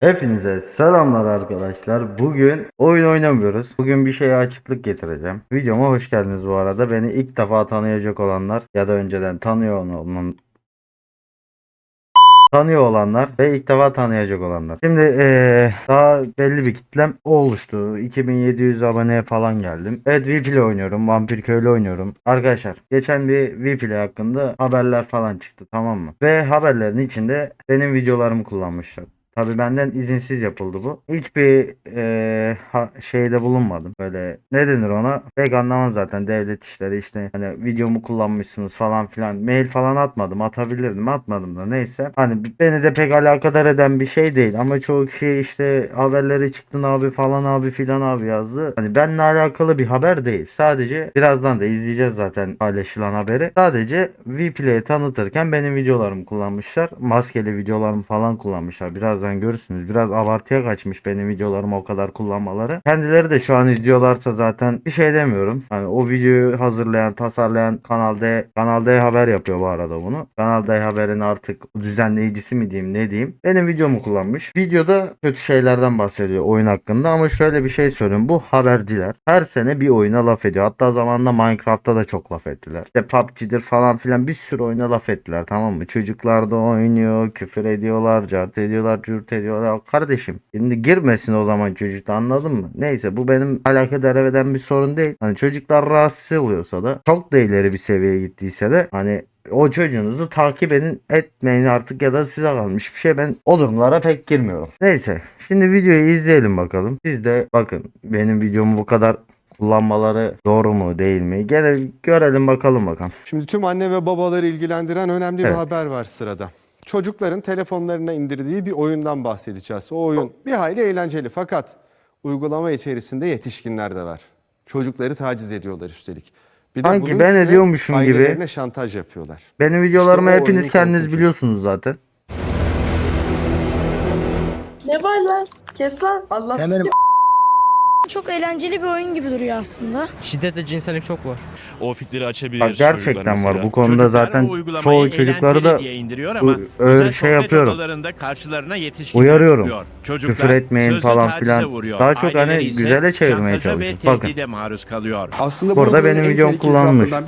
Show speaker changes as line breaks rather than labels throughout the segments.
Hepinize selamlar arkadaşlar. Bugün oyun oynamıyoruz. Bugün bir şeye açıklık getireceğim. Videoma hoş geldiniz bu arada. Beni ilk defa tanıyacak olanlar ya da önceden tanıyor olan tanıyor olanlar ve ilk defa tanıyacak olanlar. Şimdi eee, daha belli bir kitlem oluştu. 2700 aboneye falan geldim. Evet Vipile oynuyorum. Vampir Köylü oynuyorum. Arkadaşlar geçen bir Vipile hakkında haberler falan çıktı tamam mı? Ve haberlerin içinde benim videolarımı kullanmışlar. Tabi benden izinsiz yapıldı bu. Hiçbir eee, ha- şeyde bulunmadım. Böyle ne denir ona? Pek anlamam zaten devlet işleri işte hani videomu kullanmışsınız falan filan. Mail falan atmadım. Atabilirdim. Atmadım da neyse. Hani beni de pek alakadar eden bir şey değil. Ama çoğu kişi işte haberleri çıktın abi falan abi filan abi yazdı. Hani benimle alakalı bir haber değil. Sadece birazdan da izleyeceğiz zaten paylaşılan haberi. Sadece Vplay'i tanıtırken benim videolarımı kullanmışlar. Maskeli videolarımı falan kullanmışlar. Birazdan görürsünüz. Biraz abartıya kaçmış benim videolarımı o kadar kullanmaları. Kendileri de şu an izliyorlarsa zaten bir şey demiyorum. Hani o videoyu hazırlayan, tasarlayan Kanal D, Kanal D haber yapıyor bu arada bunu. Kanal D haberin artık düzenleyicisi mi diyeyim ne diyeyim. Benim videomu kullanmış. Videoda kötü şeylerden bahsediyor oyun hakkında ama şöyle bir şey söyleyeyim. Bu haberciler her sene bir oyuna laf ediyor. Hatta zamanında Minecraft'ta da çok laf ettiler. İşte PUBG'dir falan filan bir sürü oyuna laf ettiler tamam mı? Çocuklar da oynuyor, küfür ediyorlar, cart ediyorlar, cürt ediyorlar. Kardeşim şimdi girmesin o zaman çocuk anladın mı? Neyse bu benim alakadar eden bir sorun değil. Hani çocuklar rahatsız oluyorsa da çok da ileri bir seviyeye gittiyse de hani o çocuğunuzu takip edin etmeyin artık ya da size kalmış bir şey ben o durumlara pek girmiyorum. Neyse şimdi videoyu izleyelim bakalım. Siz de bakın benim videomu bu kadar kullanmaları doğru mu değil mi? Gene görelim bakalım bakalım.
Şimdi tüm anne ve babaları ilgilendiren önemli
Evet.
bir haber var sırada. Çocukların telefonlarına indirdiği bir oyundan bahsedeceğiz. O oyun bir hayli eğlenceli fakat uygulama içerisinde yetişkinler de var. Çocukları taciz ediyorlar üstelik. Bir
Sanki
bunun
ben
üstüne
ediyormuşum gibi.
ailelerine şantaj yapıyorlar.
Benim videolarımı
İşte o
hepiniz
oyunun
kendiniz
korkuncu.
biliyorsunuz zaten.
Ne var lan? Kes lan. Allah
Hemen
Çok eğlenceli bir oyun gibi duruyor aslında.
şiddet ve cinsellik çok var.
o fitleri açabilir.
Bak gerçekten var. Bu konuda
Çocuklar
zaten
uygulamayı
çoğu çocukları da
indiriyor ama
bu- öyle şey yapıyorum.
karşılarına
Uyarıyorum.
çıkıyor. Çocuklar
Küfür etmeyin falan filan.
vuruyor.
Daha çok hani
Aileleri ise
güzele çevirmeye çalışıyoruz.
tehdide maruz kalıyor.
Aslında
Burada
bu
benim
en
videom
bir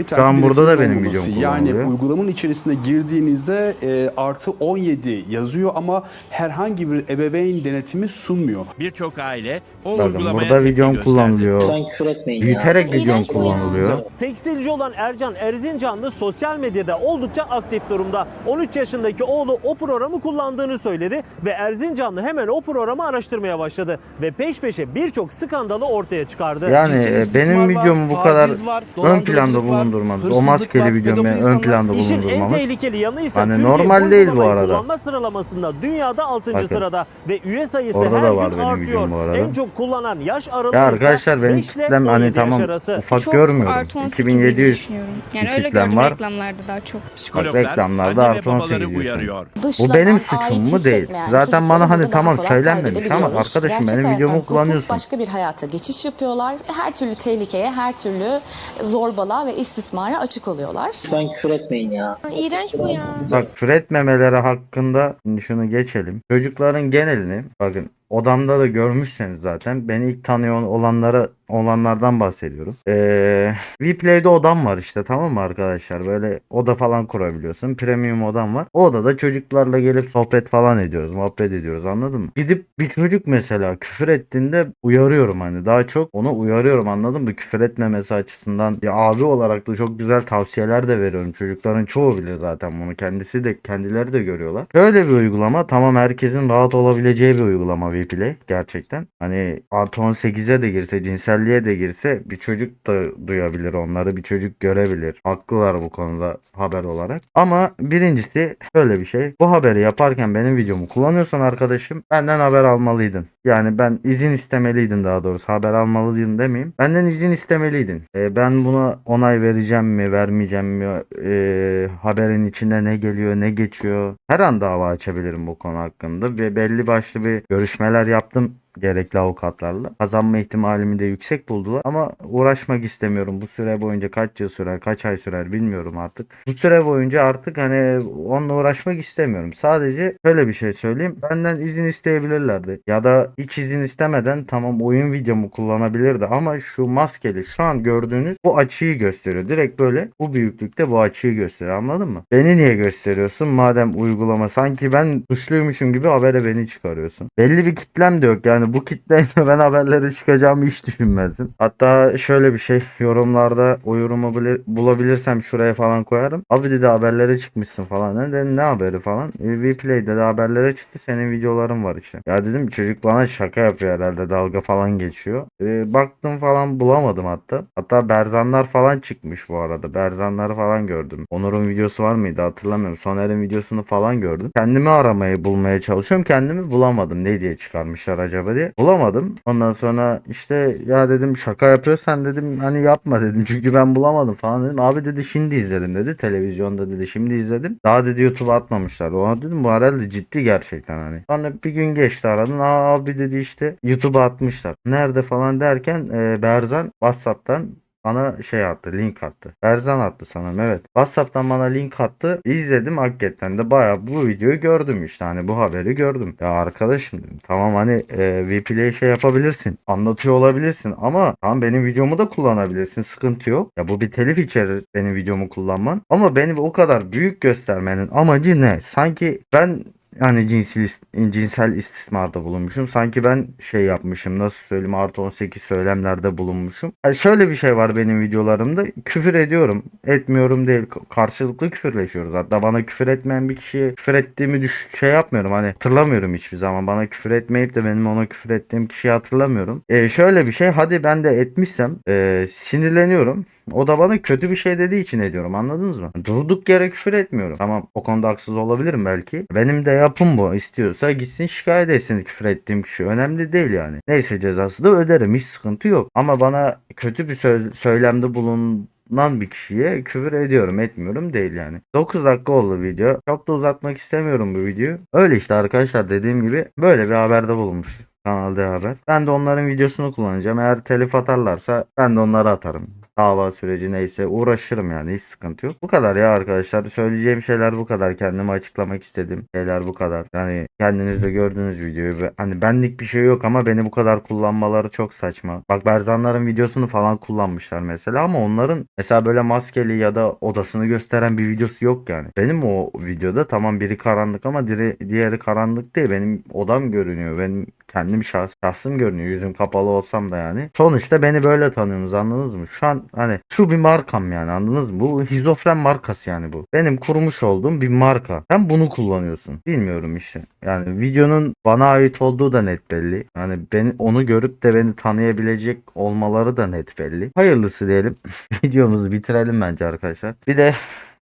Şu an burada da benim videom
Yani
kullanılıyor.
uygulamanın içerisine girdiğinizde e, artı 17 yazıyor ama herhangi bir ebeveyn denetimi sunmuyor.
Birçok aile o
Bakın
uygulamaya
burada
gösterdi.
kullanılıyor.
Sen küfür etmeyin ya.
Büyüterek
bir
kullanılıyor.
Tekstilci olan Ercan Erzincanlı sosyal medyada oldukça aktif durumda. 13 yaşındaki oğlu o programı kullandığını söyledi ve Erzincanlı hemen o programı araştırmaya başladı ve peş peşe birçok skandalı ortaya çıkardı.
Yani e,
istismar
benim
var,
videomu bu kadar
taciz var,
ön
dolandırıcılık
planda
var,
bulundurmamız, o
hırsızlık
maskeli videomu
pedofil
ön
insanlar.
planda
İşin en tehlikeli yanı ise
Hani
Türkiye
normal değil bu
uygulamayı
arada.
kullanma sıralamasında dünyada 6.
Bakın.
sırada ve üye sayısı
Orada
her
da
gün artıyor.
videom bu arada.
En çok kullanan yaş aralığı
Ya arkadaşlar benim
5 ile
kitlem
17
hani tamam
arası.
ufak
çok
görmüyorum.
artı 18 gibi
2700
düşünüyorum. Yani
bir
öyle
kitlem
gördüm
var.
reklamlarda daha çok.
Psikologlar
reklamlarda
anne ve
artı 18
babaları
diyorsun.
uyarıyor.
Bu benim suçum mu değil. Zaten bana hani tamam söylenmemiş ama arkadaşım benim videomu kullanıyorsun.
Başka bir hayata geçiş yapıyorlar. Her türlü tehlikeye, her türlü zorbalığa ve istismara açık oluyorlar.
Sen küfür etmeyin ya.
İğrenç bu ya.
Bak küfür etmemeleri hakkında şimdi şunu geçelim. Çocukların genelini bakın odamda da görmüşseniz zaten beni ilk tanıyor olanlara olanlardan bahsediyorum. Ee, Vplay'de odam var işte tamam mı arkadaşlar? Böyle oda falan kurabiliyorsun. Premium odam var. O odada çocuklarla gelip sohbet falan ediyoruz. Muhabbet ediyoruz anladın mı? Gidip bir çocuk mesela küfür ettiğinde uyarıyorum hani. Daha çok onu uyarıyorum anladın mı? Küfür etmemesi açısından. Ya abi olarak da çok güzel tavsiyeler de veriyorum. Çocukların çoğu bilir zaten bunu. Kendisi de kendileri de görüyorlar. Şöyle bir uygulama. Tamam herkesin rahat olabileceği bir uygulama Vplay gerçekten. Hani artı 18'e de girse cinselliğe de girse bir çocuk da duyabilir onları. Bir çocuk görebilir. Haklılar bu konuda haber olarak. Ama birincisi şöyle bir şey. Bu haberi yaparken benim videomu kullanıyorsan arkadaşım benden haber almalıydın. Yani ben izin istemeliydin daha doğrusu. Haber almalıydın demeyeyim. Benden izin istemeliydin. E, ben buna onay vereceğim mi vermeyeceğim mi? E, haberin içinde ne geliyor ne geçiyor? Her an dava açabilirim bu konu hakkında. Ve belli başlı bir görüşmeler yaptım gerekli avukatlarla. Kazanma ihtimalimi de yüksek buldular ama uğraşmak istemiyorum. Bu süre boyunca kaç yıl sürer, kaç ay sürer bilmiyorum artık. Bu süre boyunca artık hani onunla uğraşmak istemiyorum. Sadece şöyle bir şey söyleyeyim. Benden izin isteyebilirlerdi. Ya da hiç izin istemeden tamam oyun videomu kullanabilirdi ama şu maskeli şu an gördüğünüz bu açıyı gösteriyor. Direkt böyle bu büyüklükte bu açıyı gösteriyor. Anladın mı? Beni niye gösteriyorsun? Madem uygulama sanki ben suçluymuşum gibi habere beni çıkarıyorsun. Belli bir kitlem de yok. Yani bu kitleyle ben haberlere çıkacağımı hiç düşünmezdim. Hatta şöyle bir şey yorumlarda o yorumu bile- bulabilirsem şuraya falan koyarım. Abi dedi haberlere çıkmışsın falan. Ne dedim ne haberi falan. Vplay'de de haberlere çıktı. Senin videoların var işte. Ya dedim çocuk bana şaka yapıyor herhalde. Dalga falan geçiyor. E, baktım falan bulamadım hatta. Hatta Berzanlar falan çıkmış bu arada. Berzanları falan gördüm. Onur'un videosu var mıydı hatırlamıyorum. Soner'in videosunu falan gördüm. Kendimi aramayı bulmaya çalışıyorum. Kendimi bulamadım. Ne diye çıkarmışlar acaba diye. Bulamadım. Ondan sonra işte ya dedim şaka yapıyorsan dedim hani yapma dedim. Çünkü ben bulamadım falan dedim. Abi dedi şimdi izledim dedi. Televizyonda dedi şimdi izledim. Daha dedi YouTube'a atmamışlar. Ona dedim bu herhalde ciddi gerçekten hani. Sonra bir gün geçti aradın. Aa abi dedi işte YouTube'a atmışlar. Nerede falan derken e, Berzan Whatsapp'tan bana şey attı link attı. Berzan attı sanırım evet. Whatsapp'tan bana link attı. İzledim hakikaten de bayağı bu videoyu gördüm işte hani bu haberi gördüm. Ya arkadaşım dedim tamam hani e, VP'le şey yapabilirsin. Anlatıyor olabilirsin ama tamam benim videomu da kullanabilirsin. Sıkıntı yok. Ya bu bir telif içerir benim videomu kullanman. Ama beni o kadar büyük göstermenin amacı ne? Sanki ben yani cinsel, is- cinsel istismarda bulunmuşum. Sanki ben şey yapmışım nasıl söyleyeyim artı 18 söylemlerde bulunmuşum. Yani şöyle bir şey var benim videolarımda. Küfür ediyorum. Etmiyorum değil. Karşılıklı küfürleşiyoruz. Hatta bana küfür etmeyen bir kişiye küfür ettiğimi düş şey yapmıyorum. Hani hatırlamıyorum hiçbir zaman. Bana küfür etmeyip de benim ona küfür ettiğim kişiyi hatırlamıyorum. Ee, şöyle bir şey. Hadi ben de etmişsem ee, sinirleniyorum. O da bana kötü bir şey dediği için ediyorum anladınız mı? Durduk yere küfür etmiyorum. Tamam o konuda haksız olabilirim belki. Benim de yapım bu. İstiyorsa gitsin şikayet etsin küfür ettiğim kişi. Önemli değil yani. Neyse cezası da öderim. Hiç sıkıntı yok. Ama bana kötü bir sö- söylemde bulunan bir kişiye küfür ediyorum etmiyorum değil yani. 9 dakika oldu video. Çok da uzatmak istemiyorum bu videoyu. Öyle işte arkadaşlar dediğim gibi böyle bir haberde bulunmuş. Kanal D Haber. Ben de onların videosunu kullanacağım. Eğer telif atarlarsa ben de onları atarım dava süreci neyse uğraşırım yani hiç sıkıntı yok. Bu kadar ya arkadaşlar. Söyleyeceğim şeyler bu kadar. Kendimi açıklamak istediğim şeyler bu kadar. Yani kendiniz de gördüğünüz videoyu hani benlik bir şey yok ama beni bu kadar kullanmaları çok saçma. Bak Berzanların videosunu falan kullanmışlar mesela ama onların mesela böyle maskeli ya da odasını gösteren bir videosu yok yani. Benim o videoda tamam biri karanlık ama diğeri karanlık değil. Benim odam görünüyor. Benim kendim şahs şahsım görünüyor. Yüzüm kapalı olsam da yani. Sonuçta beni böyle tanıyorsunuz anladınız mı? Şu an hani şu bir markam yani anladınız mı? Bu hizofren markası yani bu. Benim kurmuş olduğum bir marka. Sen bunu kullanıyorsun. Bilmiyorum işte. Yani videonun bana ait olduğu da net belli. Yani beni onu görüp de beni tanıyabilecek olmaları da net belli. Hayırlısı diyelim. Videomuzu bitirelim bence arkadaşlar. Bir de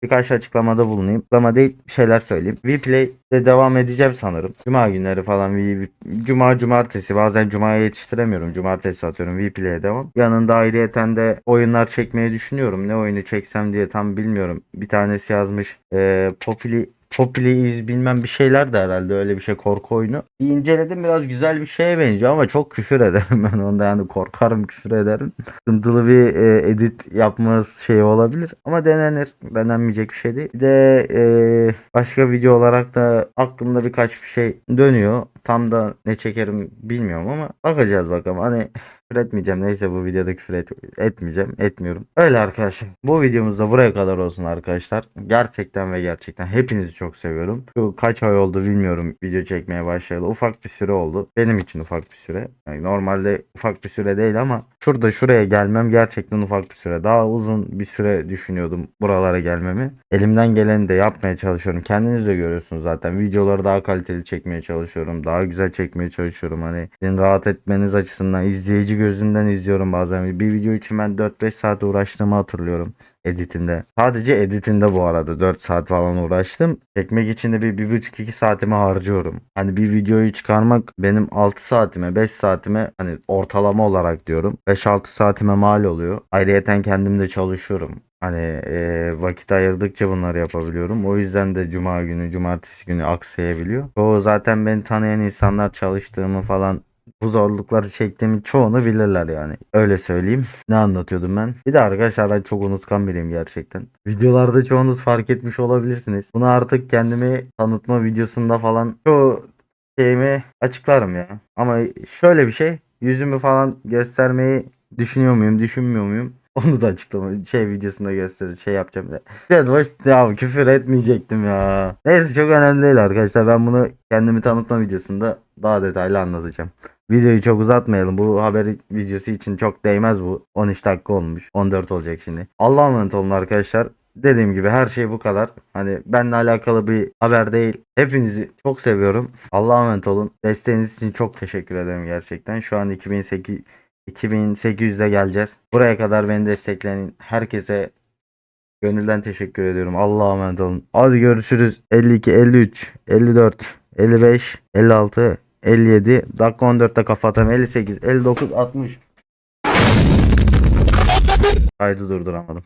Birkaç açıklamada bulunayım. Açıklama değil şeyler söyleyeyim. Vplay'de devam edeceğim sanırım. Cuma günleri falan. Cuma cumartesi. Bazen cumaya yetiştiremiyorum. Cumartesi atıyorum. Vplay'e devam. Yanında ayrıyeten de oyunlar çekmeyi düşünüyorum. Ne oyunu çeksem diye tam bilmiyorum. Bir tanesi yazmış. Ee, Populi Populi bilmem bir şeyler de herhalde öyle bir şey korku oyunu. Bir inceledim biraz güzel bir şeye benziyor ama çok küfür ederim ben onda yani korkarım küfür ederim. Sıkıntılı bir e, edit yapması şey olabilir ama denenir. Denenmeyecek bir şey değil. Bir de e, başka video olarak da aklımda birkaç bir şey dönüyor. Tam da ne çekerim bilmiyorum ama bakacağız bakalım. Hani küfür etmeyeceğim. Neyse bu videoda küfür et, etmeyeceğim. Etmiyorum. Öyle arkadaşlar. Bu videomuz da buraya kadar olsun arkadaşlar. Gerçekten ve gerçekten hepinizi çok seviyorum. Şu kaç ay oldu bilmiyorum video çekmeye başlayalı. Ufak bir süre oldu. Benim için ufak bir süre. Yani normalde ufak bir süre değil ama şurada şuraya gelmem gerçekten ufak bir süre. Daha uzun bir süre düşünüyordum buralara gelmemi. Elimden geleni de yapmaya çalışıyorum. Kendiniz de görüyorsunuz zaten. Videoları daha kaliteli çekmeye çalışıyorum. Daha güzel çekmeye çalışıyorum. Hani sizin rahat etmeniz açısından izleyici gözünden izliyorum bazen. Bir video için ben 4-5 saat uğraştığımı hatırlıyorum editinde. Sadece editinde bu arada 4 saat falan uğraştım. Çekmek için de bir 1,5-2 saatimi harcıyorum. Hani bir videoyu çıkarmak benim 6 saatime 5 saatime hani ortalama olarak diyorum. 5-6 saatime mal oluyor. Ayrıyeten kendim de çalışıyorum. Hani e, vakit ayırdıkça bunları yapabiliyorum. O yüzden de cuma günü, cumartesi günü aksayabiliyor. Çoğu zaten beni tanıyan insanlar çalıştığımı falan bu zorlukları çektiğimin çoğunu bilirler yani. Öyle söyleyeyim. Ne anlatıyordum ben? Bir de arkadaşlar ben çok unutkan biriyim gerçekten. Videolarda çoğunuz fark etmiş olabilirsiniz. Bunu artık kendimi tanıtma videosunda falan çoğu şeyimi açıklarım ya. Ama şöyle bir şey yüzümü falan göstermeyi düşünüyor muyum düşünmüyor muyum? Onu da açıklama şey videosunda gösterir şey yapacağım da. Evet ya küfür etmeyecektim ya. Neyse çok önemli değil arkadaşlar. Ben bunu kendimi tanıtma videosunda daha detaylı anlatacağım. Videoyu çok uzatmayalım. Bu haber videosu için çok değmez bu. 13 dakika olmuş. 14 olacak şimdi. Allah'a emanet olun arkadaşlar. Dediğim gibi her şey bu kadar. Hani benimle alakalı bir haber değil. Hepinizi çok seviyorum. Allah'a emanet olun. Desteğiniz için çok teşekkür ederim gerçekten. Şu an 2008 2800'de geleceğiz. Buraya kadar beni destekleyen herkese gönülden teşekkür ediyorum. Allah'a emanet olun. Hadi görüşürüz. 52, 53, 54, 55, 56, 57, dakika 14'te kapatalım. 58, 59, 60. Kaydı durduramadım.